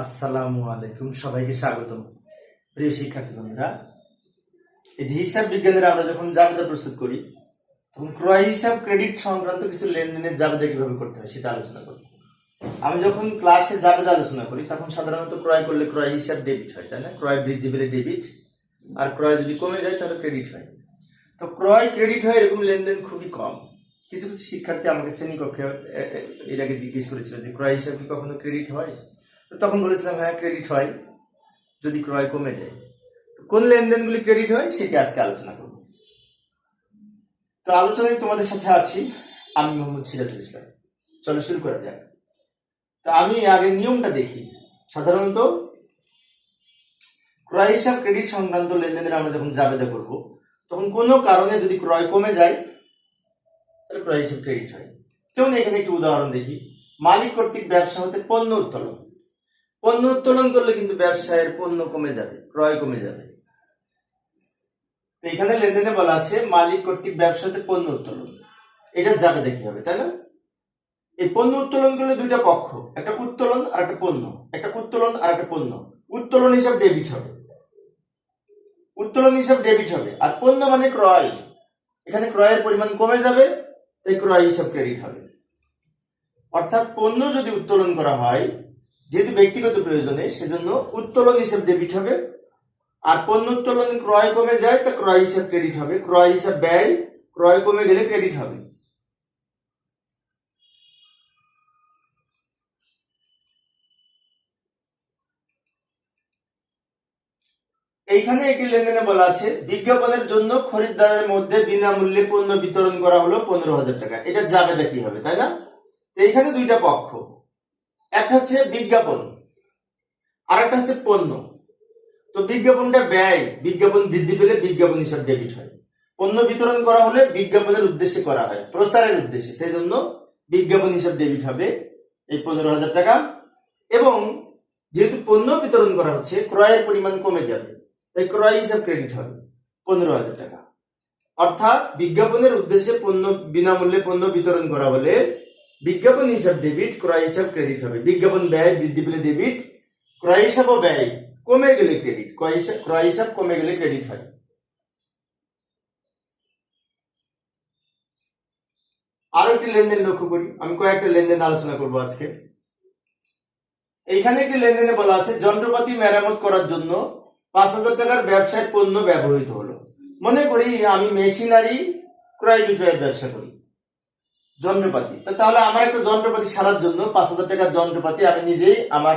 আসসালামু আলাইকুম, সবাইকে স্বাগতম। প্রিয় শিক্ষার্থী বন্ধুরা, এই যে হিসাব বিজ্ঞানের আমরা যখন জাবেদা প্রস্তুত করি, তখন ক্রয় হিসাব ক্রেডিট সংক্রান্ত কিছু লেনদেনের জাবেদা কীভাবে করতে হয় সেটা আলোচনা করি আমি যখন ক্লাসে জাবেদা আলোচনা করি, তখন সাধারণত ক্রয় করলে ক্রয় হিসাব ডেবিট হয়, তাই না? ক্রয় বৃদ্ধি পেলে ডেবিট আর ক্রয় যদি কমে যায় তাহলে ক্রেডিট হয়। তো ক্রয় ক্রেডিট হয় এরকম লেনদেন খুবই কম। কিছু কিছু শিক্ষার্থী আমাকে শ্রেণীকক্ষে এর আগে জিজ্ঞেস করেছিল যে ক্রয় হিসাব কি কখনো ক্রেডিট হয়? তখন বলেছিলাম হ্যাঁ ক্রেডিট হয়, যদি ক্রয় কমে যায়। তো কোন লেনদেনগুলি ক্রেডিট হয়, সেটি আজকে আলোচনা করব। তো আলোচনায় তোমাদের সাথে আছি আমি মোহাম্মদ সিরাজুল ইসলাম। চলো শুরু করা যাক। তো আমি আগে নিয়মটা দেখি। সাধারণত ক্রয় হিসাব ক্রেডিট সংক্রান্ত লেনদেনের আমরা যখন জাবেদা করব, তখন কোনো কারণে যদি ক্রয় কমে যায়, তাহলে ক্রয় হিসাব ক্রেডিট হয়। যেমন এখানে একটি উদাহরণ দেখি। মালিক কর্তৃক ব্যবসা হতে পণ্য উত্তোলন। পণ্য উত্তোলন করলে কিন্তু ব্যবসায়ের পণ্য কমে যাবে, ক্রয় কমে যাবে। তো এখানে লেনদেনে বলা আছে, মালিক কর্তৃক ব্যবসাতে পণ্য উত্তোলন। এটা যাবে দেখি হবে তাই না? এই পণ্য উত্তোলন করলে দুইটা পক্ষ, একটা উত্তোলন আর একটা পণ্য। একটা উত্তোলন আর একটা পণ্য। উত্তোলন হিসাব ডেবিট হবে। উত্তোলন হিসাব ডেবিট হবে। আর পণ্য মানে ক্রয়। এখানে ক্রয়ের পরিমাণ কমে যাবে, তাই ক্রয় হিসাব ক্রেডিট হবে। অর্থাৎ পণ্য যদি উত্তোলন করা হয় যেহেতু ব্যক্তিগত প্রয়োজনে, সেজন্য উত্তোলন হিসাব ডেবিট হবে। আর পণ্য উত্তোলন ক্রয় কমে যায়, তা ক্রয় হিসাব ক্রেডিট হবে। ক্রয় হিসাব ব্যয়, ক্রয় কমে গেলে ক্রেডিট হবে। এইখানে একটি লেনদেনে বলা আছে, বিজ্ঞাপনের জন্য খরিদ্দারের মধ্যে বিনামূল্যে পণ্য বিতরণ করা হলো পনেরো হাজার টাকা। এটা যাবে দেখি হবে, তাই না? এইখানে দুইটা পক্ষ। একটা হচ্ছে বিজ্ঞাপন আর একটা হচ্ছে পণ্য। তো বিজ্ঞাপনটা ব্যয়, বিজ্ঞাপন বৃদ্ধি পেলে বিজ্ঞাপন হিসাব ডেবিট হয়। পণ্য বিতরণ করা হলে বিজ্ঞাপনের উদ্দেশ্যে করা হয়, প্রচারের উদ্দেশ্যে। সেই জন্য বিজ্ঞাপন হিসাব ডেবিট হবে এই পনেরো হাজার টাকা। এবং যেহেতু পণ্য বিতরণ করা হচ্ছে, ক্রয়ের পরিমাণ কমে যাবে, তাই ক্রয় হিসাব ক্রেডিট হবে পনেরো হাজার টাকা। অর্থাৎ বিজ্ঞাপনের উদ্দেশ্যে পণ্য বিনামূল্যে পণ্য বিতরণ করা হলে বিজ্ঞাপন হিসাব ডেবিট ক্রয় হিসাব ক্রেডিট হবে। বিজ্ঞাপন ব্যয়, বৃদ্ধি পেলে ডেবিট ক্রয় হিসাব ও ব্যয়, কমে গেলে ক্রেডিট ক্রয় হিসাব ক্রয় হিসাব কমে গেলে ক্রেডিট হয়। আরও একটি লেনদেন লক্ষ্য করি। আমি কয়েকটা লেনদেন আলোচনা করব আজকে। এইখানে একটি লেনদেনে বলা আছে, যন্ত্রপাতি মেরামত করার জন্য পাঁচ হাজার টাকার ব্যবসায় পণ্য ব্যবহৃত হলো। মনে করি আমি মেশিনারি, ক্রয় বিক্রয়ের ব্যবসা করি। যন্ত্রপাতি। তাহলে আমার একটা যন্ত্রপাতি সারার জন্য পাঁচ হাজার টাকার যন্ত্রপাতি আমি নিজেই আমার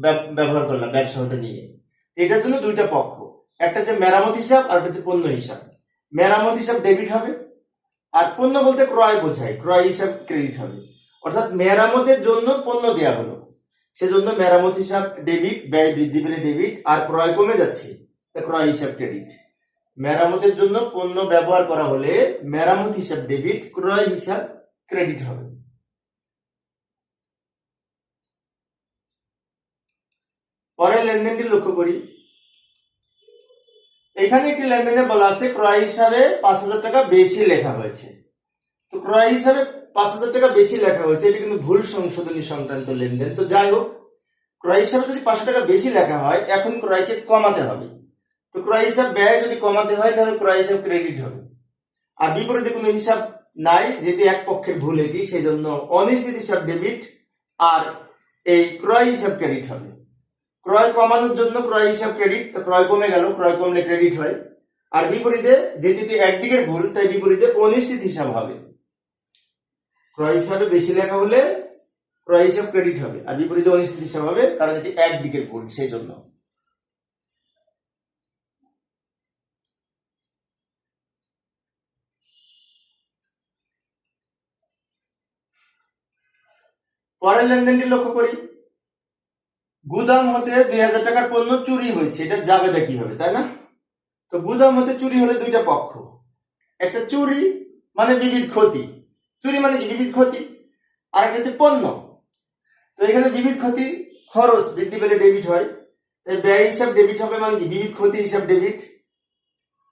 ব্যব- ব্যবহার করলাম ব্যবসা হতে নিয়ে। এটার জন্য দুইটা পক্ষ। একটা হচ্ছে মেরামত হিসাব আর একটা হচ্ছে পণ্য হিসাব। মেরামত হিসাব ডেবিট হবে আর পণ্য বলতে ক্রয় বোঝায়, ক্রয় হিসাব ক্রেডিট হবে। অর্থাৎ মেরামতের জন্য পণ্য দেওয়া হলো। সেজন্য মেরামত হিসাব ডেবিট ব্যয় বৃদ্ধি পেলে ডেবিট আর ক্রয় কমে যাচ্ছে, তা ক্রয় হিসাব ক্রেডিট মেরামতের জন্য পণ্য ব্যবহার করা হলে মেরামত হিসাব ডেবিট ক্রয় হিসাব ক্রেডিট হবে। পরের লেনদেনটি লক্ষ্য করি। এখানে একটি লেনদেনে বলা আছে, ক্রয় হিসাবে পাঁচ হাজার টাকা বেশি লেখা হয়েছে। তো ক্রয় হিসাবে পাঁচ হাজার টাকা বেশি লেখা হয়েছে, এটা কিন্তু ভুল সংশোধনী সংক্রান্ত লেনদেন। তো যাই হোক, ক্রয় হিসাবে যদি পাঁচশো টাকা বেশি লেখা হয়, এখন ক্রয়কে কমাতে হবে। তো ক্রয় হিসাব ব্যয় যদি কমাতে হয়, তাহলে ক্রয় হিসাব ক্রেডিট হবে। আর বিপরীতে কোনো হিসাব নাই, যেটি এক পক্ষের ভুল এটি সেই জন্য অনিশ্চিত হিসাব ডেবিট আর এই ক্রয় হিসাব ক্রেডিট হবে। ক্রয় কমানোর জন্য ক্রয় হিসাব ক্রেডিট তো ক্রয় কমে গেল, ক্রয় কমলে ক্রেডিট হয়। আর বিপরীতে এটি একদিকের ভুল, তাই বিপরীতে অনিশ্চিত হিসাব হবে। ক্রয় হিসাবে বেশি লেখা হলে ক্রয় হিসাব ক্রেডিট হবে, আর বিপরীতে অনিশ্চিত হিসাব হবে, কারণ এটি একদিকের ভুল সেই জন্য পরের লেনদেনটি লক্ষ্য করি। গুদাম হতে দুই হাজার টাকার পণ্য চুরি হয়েছে, এটা যাবে কি হবে তাই না? তো গুদাম হতে চুরি হলে দুইটা পক্ষ। একটা চুরি মানে বিবিধ ক্ষতি। চুরি মানে কি? বিবিধ ক্ষতি। আর একটা হচ্ছে পণ্য। তো এখানে বিবিধ ক্ষতি, খরচ বৃদ্ধি পেলে ডেবিট হয়। তাই ব্যয় হিসাব ডেবিট হবে মানে কি? বিবিধ ক্ষতি হিসাব ডেবিট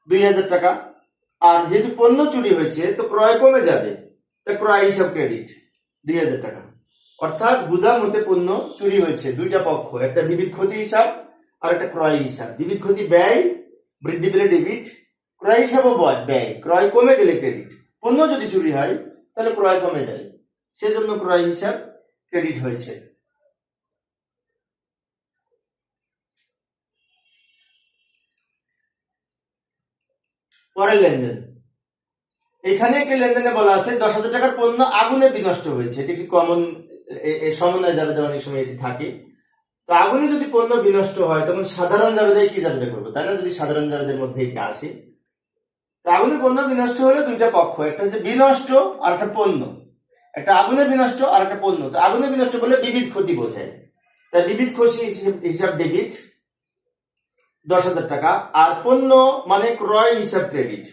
দুই হাজার টাকা। আর যেহেতু পণ্য চুরি হয়েছে, তো ক্রয় কমে যাবে। তা ক্রয় হিসাব ক্রেডিট দুই হাজার টাকা। অর্থাৎ গুদাম হতে পণ্য চুরি হয়েছে, দুইটা পক্ষ, একটা বিবিধ ক্ষতি হিসাব আর একটা ক্রয় হিসাব। বিবিধ ক্ষতি ব্যয়, বৃদ্ধি পেলে ডেবিট ক্রয় হিসাবও বয়, ব্যয়, ক্রয় কমে গেলে ক্রেডিট পণ্য যদি চুরি হয়, তাহলে ক্রয় কমে যায়। সেজন্য ক্রয় হিসাব ক্রেডিট হয়েছে। পরের লেনদেন। এখানে একটি লেনদেনে বলা আছে, দশ হাজার টাকার পণ্য আগুনে বিনষ্ট হয়েছে। এটি একটি কমন সমন্বয় জাবেদা অনেক সময় এটি থাকে। তো আগুনে যদি পণ্য বিনষ্ট হয়, তখন সাধারণ জাবেদায় কি জাবেদা করব? তাই না? যদি সাধারণ জাবেদের মধ্যে এটি আসে। তো আগুনে পণ্য বিনষ্ট হলে দুইটা পক্ষ। একটা হচ্ছে বিনষ্ট, আর একটা পণ্য। একটা আগুনে বিনষ্ট, আর একটা পণ্য। তো আগুনে বিনষ্ট বলে বিবিধ ক্ষতি বোঝায়। তাই বিবিধ ক্ষতি হিসেব- ডেবিট দশ হাজার টাকা, আর পণ্য মানে ক্রয় হিসাব ক্রেডিট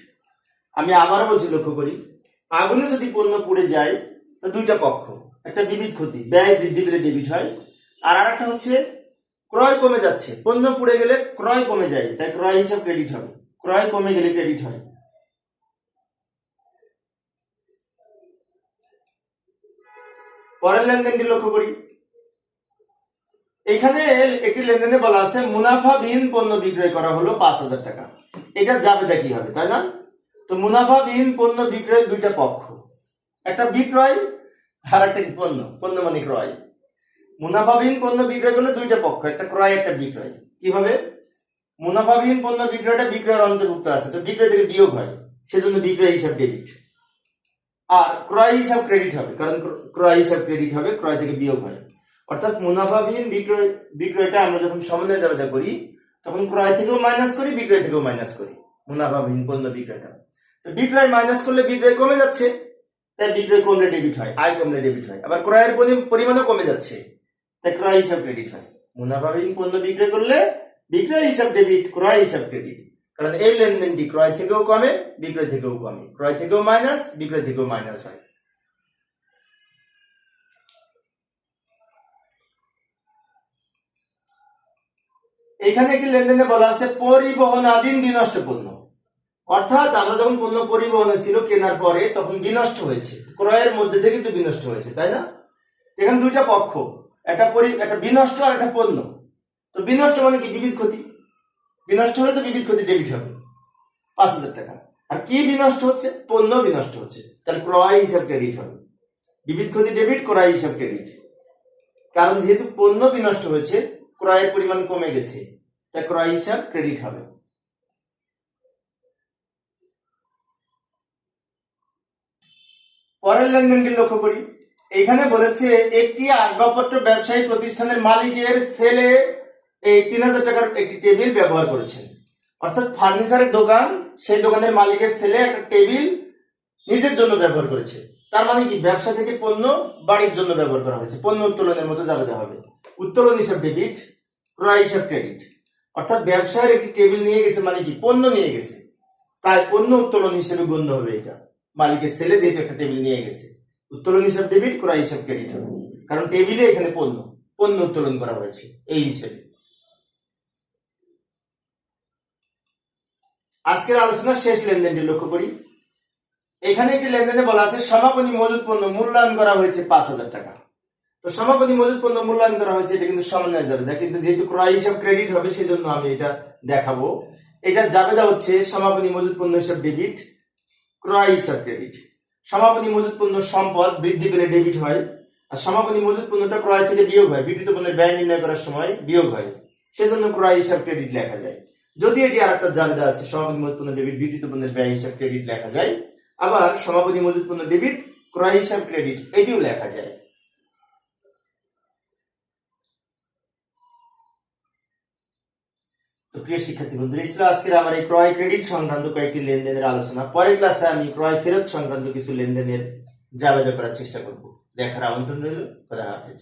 আমি আবারও বলছি, লক্ষ্য করি। আগুনে যদি পণ্য পুড়ে যায়, তো দুইটা পক্ষ। একটা বিবিধ ক্ষতি, ব্যয় বৃদ্ধি পেলে ডেবিট হয়। আর আরেকটা হচ্ছে, ক্রয় কমে যাচ্ছে। পণ্য পুড়ে গেলে ক্রয় কমে যায়, তাই ক্রয় হিসাব ক্রেডিট হবে। ক্রয় কমে গেলে ক্রেডিট হয়। পরের লেনদেনটি লক্ষ্য করি। এখানে একটি লেনদেনে বলা আছে মুনাফাবিহীন পণ্য বিক্রয় করা হলো পাঁচ হাজার টাকা। এটা যাবে কি হবে, তাই না? তো মুনাফাবিহীন পণ্য বিক্রয় দুইটা পক্ষ। একটা বিক্রয় আর একটা কি? পণ্য। পণ্য মানে ক্রয়। মুনাফাবিহীন পণ্য বিক্রয় করলে দুইটা পক্ষ, একটা ক্রয়, একটা বিক্রয়। কীভাবে মুনাফাবিহীন পণ্য বিক্রয়টা বিক্রয়ের অন্তর্ভুক্ত আছে, তো বিক্রয় থেকে বিয়োগ হয়, সেজন্য বিক্রয় হিসাব ডেবিট আর ক্রয় হিসাব ক্রেডিট হবে, কারণ ক্রয় হিসাব ক্রেডিট হবে, ক্রয় থেকে বিয়োগ হয়। অর্থাৎ মুনাফাবিহীন বিক্রয়, বিক্রয়টা আমরা যখন সমন্বয় জাবেদা করি, তখন ক্রয় থেকেও মাইনাস করি, বিক্রয় থেকেও মাইনাস করি, মুনাফাবিহীন পণ্য বিক্রয়টা। তো বিক্রয় মাইনাস করলে বিক্রয় কমে যাচ্ছে। তাই বিক্রয় কমলে ডেবিট হয়, আয় কমলে ডেবিট হয়। আবার ক্রয়ের পরি- পরিমাণও কমে যাচ্ছে, তাই ক্রয় হিসাব ক্রেডিট হয়। মুনাফাবিহীন পণ্য বিক্রয় করলে বিক্রয় হিসাব ডেবিট ক্রয় হিসাব ক্রেডিট কারণ এই লেনদেনটি ক্রয় থেকেও কমে, বিক্রয় থেকেও কমে। ক্রয় থেকেও মাইনাস বিক্রয় থেকেও মাইনাস হয়। এখানে একটি লেনদেনে বলা আছে পরিবহনাধীন বিনষ্ট পণ্য অর্থাৎ আমরা যখন পণ্য পরিবহনে ছিল কেনার পরে তখন বিনষ্ট হয়েছে। ক্রয়ের মধ্যে থেকে তো বিনষ্ট হয়েছে, তাই না? এখানে দুইটা পক্ষ, একটা পরি, একটা বিনষ্ট আর একটা পণ্য। তো বিনষ্ট মানে কি? বিবিধ ক্ষতি। বিনষ্ট হলে তো বিবিধ ক্ষতি ডেবিট হবে। পাঁচ হাজার টাকা। আর কি বিনষ্ট হচ্ছে? পণ্য বিনষ্ট হচ্ছে। তাহলে ক্রয় হিসাব ক্রেডিট হবে। বিবিধ ক্ষতি ডেবিট ক্রয় হিসাব ক্রেডিট কারণ যেহেতু পণ্য বিনষ্ট হয়েছে, ক্রয়ের পরিমাণ কমে গেছে, তাই ক্রয় হিসাব ক্রেডিট হবে। পরের লেনদেনটি লক্ষ্য করি। এখানে বলেছে, একটি আসবাবপত্র ব্যবসায়ী প্রতিষ্ঠানের মালিকের ছেলে এই তিন হাজার টাকার একটি টেবিল ব্যবহার করেছেন অর্থাৎ ফার্নিচারের দোকান, সেই দোকানের মালিকের ছেলে একটা টেবিল নিজের জন্য ব্যবহার করেছে। তার মানে কি? ব্যবসা থেকে পণ্য বাড়ির জন্য ব্যবহার করা হয়েছে। পণ্য উত্তোলনের মতো যাবে হবে। উত্তোলন হিসাব ডেবিট ক্রয় হিসাব ক্রেডিট অর্থাৎ ব্যবসায়ের একটি টেবিল নিয়ে গেছে মানে কি? পণ্য নিয়ে গেছে। তাই পণ্য উত্তোলন হিসেবে গণ্য হবে এটা। মালিকের ছেলে যেহেতু একটা টেবিল নিয়ে গেছে, উত্তোলন হিসাব ডেবিট ক্রয় হিসাব ক্রেডিট হবে। কারণ টেবিলে এখানে পণ্য পণ্য উত্তোলন করা হয়েছে এই হিসেবে। আজকের আলোচনার শেষ লেনদেনটি লক্ষ্য করি। এখানে একটি লেনদেনে বলা আছে, সমাপনী মজুদ পণ্য মূল্যায়ন করা হয়েছে পাঁচ হাজার টাকা। তো সমাপনী মজুদ পণ্য মূল্যায়ন করা হয়েছে, এটা কিন্তু সমন্বয় যাবে না কিন্তু যেহেতু ক্রয় হিসাব ক্রেডিট হবে, সেজন্য আমি এটা দেখাবো। এটা জাবেদা হচ্ছে সমাপনী মজুদ পণ্য হিসাব ডেবিট ক্রয় হিসাব ক্রেডিট সমাপনী মজুদ পণ্য সম্পদ বৃদ্ধি পেলে ডেবিট হয়। আর সমাপনী মজুত পণ্যটা ক্রয় থেকে বিয়োগ হয়। বিক্রিত পণ্যের ব্যয় নির্ণয় করার সময় বিয়োগ হয়। সেজন্য ক্রয় হিসাব ক্রেডিট লেখা যায়। যদি এটি আর একটা জাবেদা আছে সমাপতি মজুদ পণ্য ডেবিট বিক্রিত পণ্যের ব্যয় হিসাব ক্রেডিট লেখা যায়। আবার সমাপতি মজুদ পণ্য ডেবিট ক্রয় হিসাব ক্রেডিট এটিও লেখা যায়। তো প্রিয় শিক্ষার্থী বন্ধুরা, এই ছিল আজকের আমার এই ক্রয় ক্রেডিট সংক্রান্ত কয়েকটি লেনদেনের আলোচনা। পরের ক্লাসে আমি ক্রয় ফেরত সংক্রান্ত কিছু লেনদেনের জাবেদা করার চেষ্টা করব। দেখার আমন্ত্রণ রইল। খোদা হাফেজ।